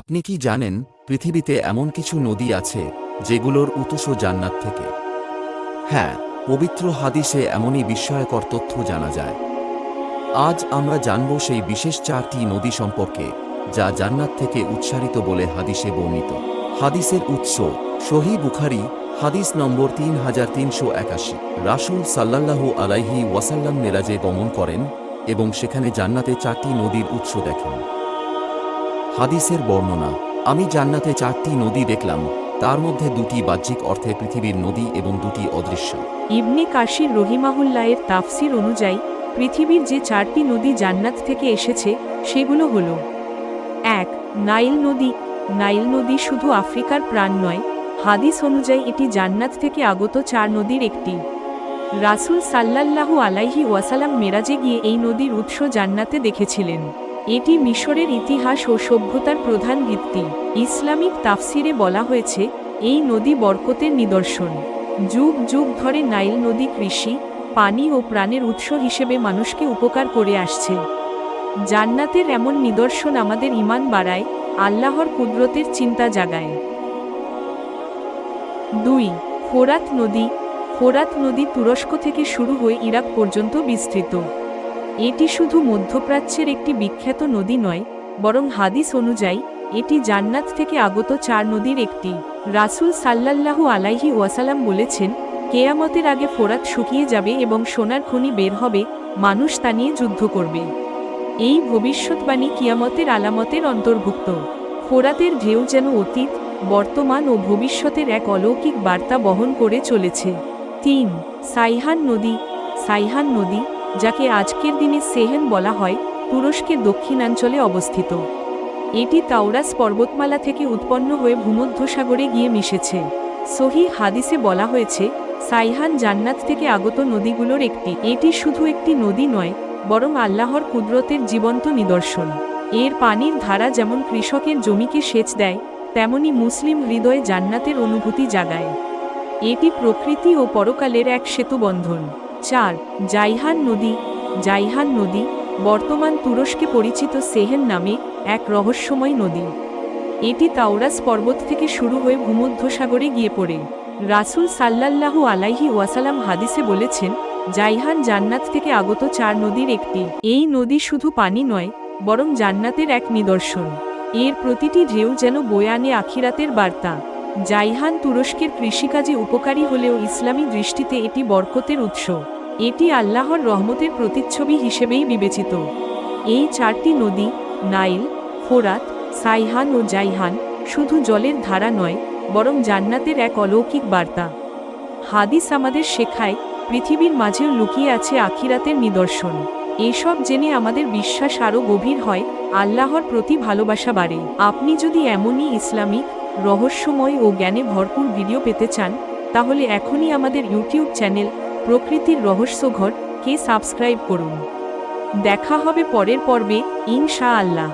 আপনি কি জানেন, পৃথিবীতে এমন কিছু নদী আছে, যেগুলোর উৎস জান্নাত থেকে? হ্যাঁ পবিত্র হাদিসে এমনই বিস্ময়কর তথ্য জানা যায়। আজ আমরা জানব সেই বিশেষ চারটি নদী সম্পর্কে, যা জান্নাত থেকে উৎসারিত বলে হাদিসে বর্ণিত। হাদিসের উৎস, সহি বুখারি, হাদিস নম্বর তিন হাজার তিনশো একাশি। রাসুল সাল্লাল্লাহু আলাইহি ওয়াসাল্লাম মেরাজে গমন করেন এবং সেখানে জান্নাতে চারটি নদীর উৎস দেখেন। হাদিসের বর্ণনা, আমি জান্নাতে চারটি নদী দেখলাম, তার মধ্যে দুটি বাহ্যিক অর্থে পৃথিবীর নদী এবং দুটি অদৃশ্য। ইবনে কাশির রহিমাহুল্লায়ের তাফসির অনুযায়ী, পৃথিবীর যে চারটি নদী জান্নাত থেকে এসেছে, সেগুলো হল এক, নাইল নদী। নাইল নদী শুধু আফ্রিকার প্রাণ নয়, হাদিস অনুযায়ী এটি জান্নাত থেকে আগত চার নদীর একটি। রাসূল সাল্লাল্লাহু আলাইহি ওয়াসালাম মেরাজে গিয়ে এই নদীর উৎস জান্নাতে দেখেছিলেন। এটি মিশরের ইতিহাস ও সভ্যতার প্রধান ভিত্তি। ইসলামিক তাফসিরে বলা হয়েছে, এই নদী বরকতের নিদর্শন। যুগ যুগ ধরে নাইল নদী কৃষি, পানি ও প্রাণের উৎস হিসেবে মানুষকে উপকার করে আসছে। জান্নাতের এমন নিদর্শন আমাদের ইমান বাড়ায়, আল্লাহর কুদরতের চিন্তা জাগায়। দুই, ফোরাত নদী। ফোরাত নদী তুরস্ক থেকে শুরু হয়ে ইরাক পর্যন্ত বিস্তৃত। এটি শুধু মধ্যপ্রাচ্যের একটি বিখ্যাত নদী নয়, বরং হাদিস অনুযায়ী, এটি জান্নাত থেকে আগত চার নদীর একটি। রাসূল সাল্লাল্লাহু আলাইহি ওয়াসালাম বলেছেন, কেয়ামতের আগে ফোরাত শুকিয়ে যাবে এবং সোনার খনি বের হবে, মানুষ তা নিয়ে যুদ্ধ করবে। এই ভবিষ্যৎবাণী কিয়ামতের আলামতের অন্তর্ভুক্ত। ফোরাতের ঢেউ যেন অতীত, বর্তমান ও ভবিষ্যতের এক অলৌকিক বার্তা বহন করে চলেছে। তিন, সাইহান নদী। সাইহান নদী যাকে আজকের দিনে সেহেন বলা হয়, তুরস্কের দক্ষিণাঞ্চলে অবস্থিত। এটি তাওরাস পর্বতমালা থেকে উৎপন্ন হয়ে ভূমধ্যসাগরে গিয়ে মিশেছে। সহি হাদিসে বলা হয়েছে, সাইহান জান্নাত থেকে আগত নদীগুলোর একটি। এটি শুধু একটি নদী নয়, বরং আল্লাহর কুদরতের জীবন্ত নিদর্শন। এর পানির ধারা যেমন কৃষকের জমিকে সেচ দেয়, তেমনি মুসলিম হৃদয়ে জান্নাতের অনুভূতি জাগায়। এটি প্রকৃতি ও পরকালের এক সেতুবন্ধন। চার জাইহান নদী জাইহান নদী, বর্তমান তুরস্কে পরিচিত সেহেন নামে এক রহস্যময় নদী। এটি তাওরাস পর্বত থেকে শুরু হয়ে ভূমধ্যসাগরে গিয়ে পড়ে। রাসূল সাল্লাল্লাহু আলাইহি ওয়াসালাম হাদিসে বলেছেন, জাইহান জান্নাত থেকে আগত চার নদীর একটি। এই নদী শুধু পানি নয়, বরং জান্নাতের এক নিদর্শন। এর প্রতিটি ঢেউ যেন বয়ানে আখিরাতের বার্তা। জাইহান তুরস্কের কৃষিকাজে উপকারী হলেও ইসলামী দৃষ্টিতে এটি বরকতের উৎস। এটি আল্লাহর রহমতের প্রতিচ্ছবি হিসেবেই বিবেচিত। এই চারটি নদী, নাইল, ফোরাত, সাইহান ও জাইহান, শুধু জলের ধারা নয়, বরং জান্নাতের এক অলৌকিক বার্তা। হাদিস আমাদের শেখায়, পৃথিবীর মাঝেও লুকিয়ে আছে আখিরাতের নিদর্শন। এসব জেনে আমাদের বিশ্বাস আরও গভীর হয়, আল্লাহর প্রতি ভালোবাসা বাড়ে। আপনি যদি এমনই ইসলামিক রহস্যময় ও জ্ঞানে ভরপুর ভিডিও পেতে চান, তাহলে এখনই আমাদের ইউটিউব চ্যানেল প্রকৃতির রহস্যঘর কে সাবস্ক্রাইব করুন। দেখা হবে পরের পর্বে ইনশা আল্লাহ